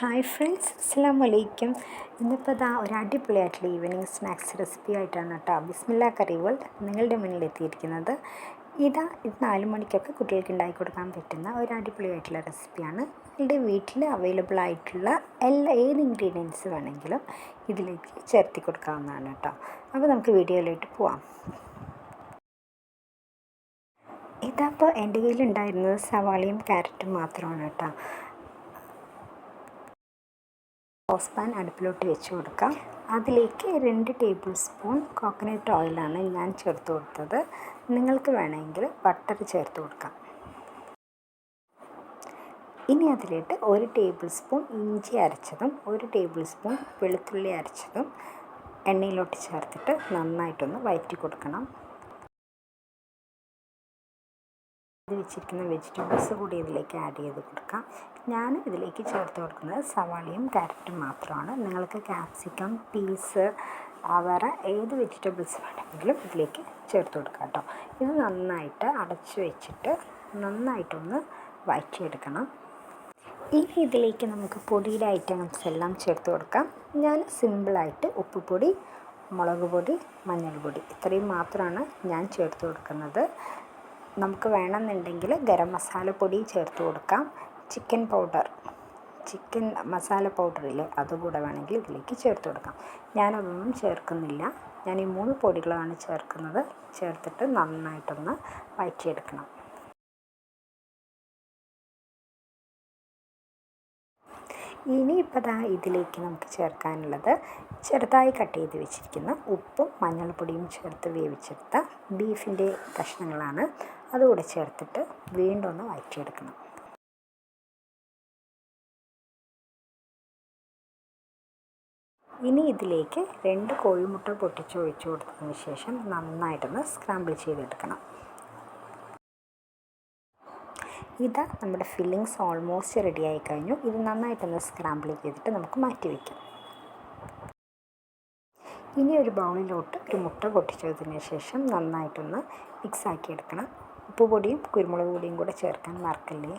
Hi friends അസ്സാം വലൈക്കും ഇന്നിപ്പോൾ ഇതാ ഒരു അടിപൊളിയായിട്ടുള്ള ഈവനിങ് സ്നാക്സ് റെസിപ്പി ആയിട്ടാണ് കേട്ടോ ബിസ്മില്ല കറി വേൾഡ് നിങ്ങളുടെ മുന്നിൽ എത്തിയിരിക്കുന്നത്. ഇതാ ഇത് നാല് മണിക്കൊക്കെ കുട്ടികൾക്ക് ഉണ്ടാക്കി കൊടുക്കാൻ പറ്റുന്ന ഒരു അടിപൊളിയായിട്ടുള്ള റെസിപ്പിയാണ് നിങ്ങളുടെ വീട്ടിൽ അവൈലബിൾ ആയിട്ടുള്ള എല്ലാ ഏത് ഇൻഗ്രീഡിയൻസ് വേണമെങ്കിലും ഇതിലേക്ക് ചേർത്തി കൊടുക്കാവുന്നതാണ് കേട്ടോ. അപ്പോൾ നമുക്ക് വീഡിയോയിലോട്ട് പോവാം. ഇതപ്പോൾ എന്റെ കയ്യിലുണ്ടായിരുന്നത് സവാളയും ക്യാരറ്റും മാത്രമാണ് കേട്ടോ. സോസ് പാൻ അടുപ്പിലോട്ട് വെച്ച് കൊടുക്കാം. അതിലേക്ക് രണ്ട് ടേബിൾ സ്പൂൺ കോക്കനട്ട് ഓയിലാണ് ഞാൻ ചേർത്ത് കൊടുത്തത്. നിങ്ങൾക്ക് വേണമെങ്കിൽ ബട്ടർ ചേർത്ത് കൊടുക്കാം. ഇനി അതിലേക്ക് ഒരു ടേബിൾ സ്പൂൺ ഇഞ്ചി അരച്ചതും ഒരു ടേബിൾ സ്പൂൺ വെളുത്തുള്ളി അരച്ചതും എണ്ണയിലോട്ട് ചേർത്തിട്ട് നന്നായിട്ടൊന്ന് വയറ്റി കൊടുക്കണം. വെച്ചിരിക്കുന്ന വെജിറ്റബിൾസ് കൂടി ഇതിലേക്ക് ആഡ് ചെയ്ത് കൊടുക്കാം. ഞാൻ ഇതിലേക്ക് ചേർത്ത് കൊടുക്കുന്നത് സവാളയും ക്യാരറ്റും മാത്രമാണ്. നിങ്ങൾക്ക് ക്യാപ്സിക്കം പീസ് വേറെ ഏത് വെജിറ്റബിൾസ് വേണമെങ്കിലും ഇതിലേക്ക് ചേർത്ത് കൊടുക്കാം കേട്ടോ. ഇത് നന്നായിട്ട് അടച്ചു വെച്ചിട്ട് നന്നായിട്ടൊന്ന് വഴറ്റിയെടുക്കണം. ഇനി ഇതിലേക്ക് നമുക്ക് പൊടിയുടെ ഐറ്റംസ് എല്ലാം ചേർത്ത് കൊടുക്കാം. ഞാൻ സിമ്പിളായിട്ട് ഉപ്പുപൊടി മുളക് പൊടി മഞ്ഞൾപ്പൊടി ഇത്രയും മാത്രമാണ് ഞാൻ ചേർത്ത് കൊടുക്കുന്നത്. നമുക്ക് വേണമെന്നുണ്ടെങ്കിൽ ഗരം മസാലപ്പൊടി ചേർത്ത് കൊടുക്കാം. Chicken powder. ചിക്കൻ മസാല പൗഡറില്ലേ അതുകൂടെ വേണമെങ്കിൽ ഇതിലേക്ക് ചേർത്ത് കൊടുക്കാം. ഞാനതൊന്നും ചേർക്കുന്നില്ല. ഞാൻ ഈ മൂന്ന് പൊടികളാണ് ചേർക്കുന്നത്. ചേർത്തിട്ട് നന്നായിട്ടൊന്ന് വഴറ്റിയെടുക്കണം ഇനിയിപ്പോൾ ദാ ഇതിലേക്ക് നമുക്ക് ചേർക്കാനുള്ളത് ചെറുതായി കട്ട് ചെയ്ത് വെച്ചിരിക്കുന്ന ഉപ്പും മഞ്ഞൾപ്പൊടിയും ചേർത്ത് വേവിച്ചെടുത്ത ബീഫിന്റെ കഷ്ണങ്ങളാണ്. അതുകൂടെ ചേർത്തിട്ട് വീണ്ടും ഒന്ന് വഴറ്റിയെടുക്കണം. ഇനി ഇതിലേക്ക് രണ്ട് കോഴിമുട്ട പൊട്ടിച്ച് ഒഴിച്ചു കൊടുത്തതിന് ശേഷം നന്നായിട്ടൊന്ന് സ്ക്രാമ്പിൾ ചെയ്തെടുക്കണം. ഇതാ നമ്മുടെ ഫില്ലിങ്സ് ഓൾമോസ്റ്റ് റെഡി ആയി കഴിഞ്ഞു. ഇത് നന്നായിട്ടൊന്ന് സ്ക്രാമ്പിൾ ചെയ്തിട്ട് നമുക്ക് മാറ്റി വയ്ക്കാം ഇനി ഒരു ബൗളിലോട്ട് ഒരു മുട്ട പൊട്ടിച്ചതിന് ശേഷം നന്നായിട്ടൊന്ന് മിക്സ് ആക്കി എടുക്കണം ഉപ്പുപൊടിയും കുരുമുളക് പൊടിയും കൂടെ ചേർക്കാൻ മറക്കല്ലേ?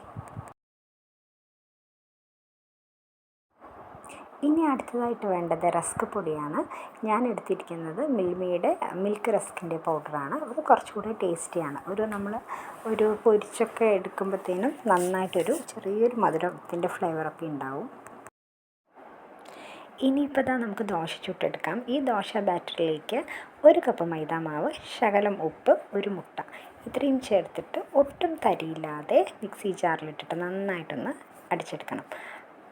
ഇനി അടുത്തതായിട്ട് വേണ്ടത് റസ്ക് പൊടിയാണ്. ഞാൻ എടുത്തിരിക്കുന്നത് മിൽമയുടെ മിൽക്ക് റസ്കിന്റെ പൗഡറാണ്. അത് കുറച്ചുകൂടെ ടേസ്റ്റിയാണ്. ഒരു നമ്മൾ ഒരു പൊരിച്ചൊക്കെ എടുക്കുമ്പോഴത്തേനും നന്നായിട്ടൊരു ചെറിയൊരു മധുരത്തിന്റെ ഫ്ലേവറൊക്കെ ഉണ്ടാവും. ഇനിയിപ്പോൾ ഇതാ നമുക്ക് ദോശ ചുട്ടെടുക്കാം. ഈ ദോശ ബാറ്ററിലേക്ക് ഒരു കപ്പ് മൈദ മാവ് ശകലം ഉപ്പ് ഒരു മുട്ട. ഇത്രയും ചേർത്തിട്ട് ഒട്ടും തരിയില്ലാതെ മിക്സി ജാറിലിട്ടിട്ട് നന്നായിട്ടൊന്ന് അടിച്ചെടുക്കണം.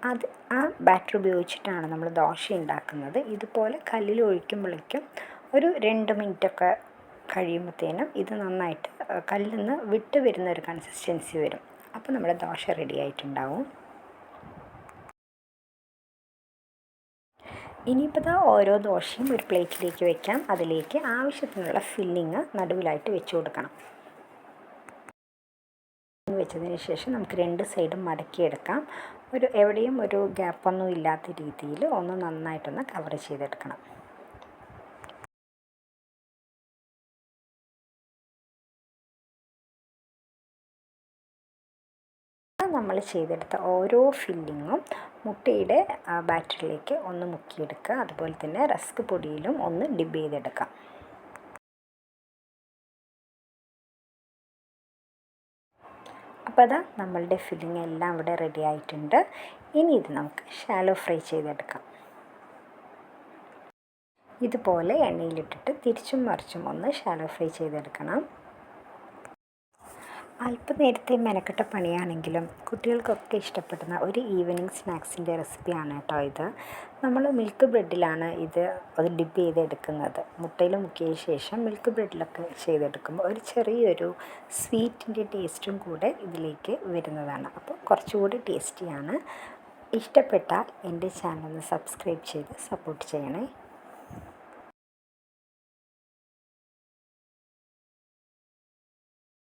അത് ആ ബാറ്റർ ഉപയോഗിച്ചിട്ടാണ് നമ്മൾ ദോശ ഉണ്ടാക്കുന്നത്. ഇതുപോലെ കല്ലിൽ ഒഴിക്കുമ്പോഴേക്കും ഒരു രണ്ട് മിനിറ്റൊക്കെ കഴിയുമ്പോഴത്തേനും ഇത് നന്നായിട്ട് കല്ലിൽ നിന്ന് വിട്ട് വരുന്ന ഒരു കൺസിസ്റ്റൻസി വരും. അപ്പോൾ നമ്മുടെ ദോശ റെഡി ആയിട്ടുണ്ടാവും. ഇനിയിപ്പോൾ ഇതാ ഓരോ ദോശയും ഒരു പ്ലേറ്റിലേക്ക് വെക്കാം. അതിലേക്ക് ആവശ്യത്തിനുള്ള ഫില്ലിങ് നടുവിലായിട്ട് വെച്ച് കൊടുക്കണം. വെച്ചതിന് ശേഷം നമുക്ക് രണ്ട് സൈഡും മടക്കിയെടുക്കാം. ഒരു എവിടെയും ഒരു ഗ്യാപ്പൊന്നും ഇല്ലാത്ത രീതിയിൽ ഒന്ന് നന്നായിട്ടൊന്ന് കവർ ചെയ്തെടുക്കണം. നമ്മൾ ചെയ്തെടുത്ത ഓരോ ഫില്ലിങ്ങും മുട്ടയുടെ ബാറ്ററിലേക്ക് ഒന്ന് മുക്കിയെടുക്കുക. അതുപോലെ തന്നെ റസ്ക് പൊടിയിലും ഒന്ന് ഡിബ് ചെയ്തെടുക്കാം അപ്പോൾ അതാ നമ്മളുടെ ഫില്ലിംഗ് എല്ലാം ഇവിടെ റെഡി ആയിട്ടുണ്ട്. ഇനി ഇത് നമുക്ക് ഷാലോ ഫ്രൈ ചെയ്തെടുക്കാം. ഇതുപോലെ എണ്ണയിലിട്ടിട്ട് തിരിച്ചും മറിച്ചും ഒന്ന് ഷാലോ ഫ്രൈ ചെയ്തെടുക്കണം. അല്പനേരത്തെ മെനക്കെട്ട പണിയാണെങ്കിലും കുട്ടികൾക്കൊക്കെ ഇഷ്ടപ്പെടുന്ന ഒരു ഈവനിങ് സ്നാക്സിന്റെ റെസിപ്പിയാണ് കേട്ടോ ഇത്. നമ്മൾ മിൽക്ക് ബ്രെഡിലാണ് ഇത് അത് ഡിപ്പ് ചെയ്തെടുക്കുന്നത്. മുട്ടയിൽ മുക്കിയ ശേഷം മിൽക്ക് ബ്രെഡിലൊക്കെ ചെയ്തെടുക്കുമ്പോൾ ഒരു ചെറിയൊരു സ്വീറ്റിന്റെ ടേസ്റ്റും കൂടെ ഇതിലേക്ക് വരുന്നതാണ്. അപ്പോൾ കുറച്ചുകൂടി ടേസ്റ്റിയാണ്. ഇഷ്ടപ്പെട്ടാൽ എന്റെ ചാനൽ സബ്സ്ക്രൈബ് ചെയ്ത് സപ്പോർട്ട് ചെയ്യണേ.